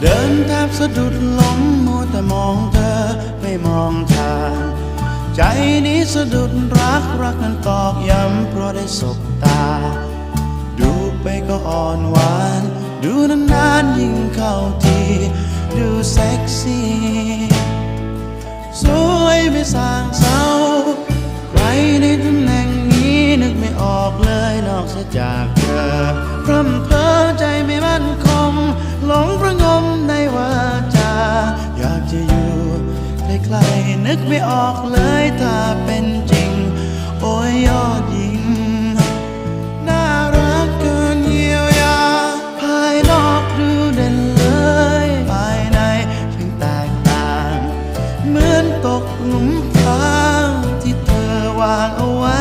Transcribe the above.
เดินแทบสะดุดล้มมัวแต่มองเธอไม่มองทาง ใจนี้สะดุดรักรักนั้นตอกย้ำเพราะได้สบตา ดูไปก็อ่อนหวาน ดูนานๆยิ่งเข้าที ดูเซ็กซี่สวยไม่สางเศร้า ใครในตำแหน่งนี้นึกไม่ออกเลยนอกเสียจากเธอพร่ำ ใกลนึกไม่ออกเลยถ้าเป็นจริง โอ้ยยอดยิงน่ารักเกินเยียวยา ภายนอกดูเด่นเลย ภายในถึงแตกต่าง เหมือนตกหลุมพรางที่เธอวางเอาไว้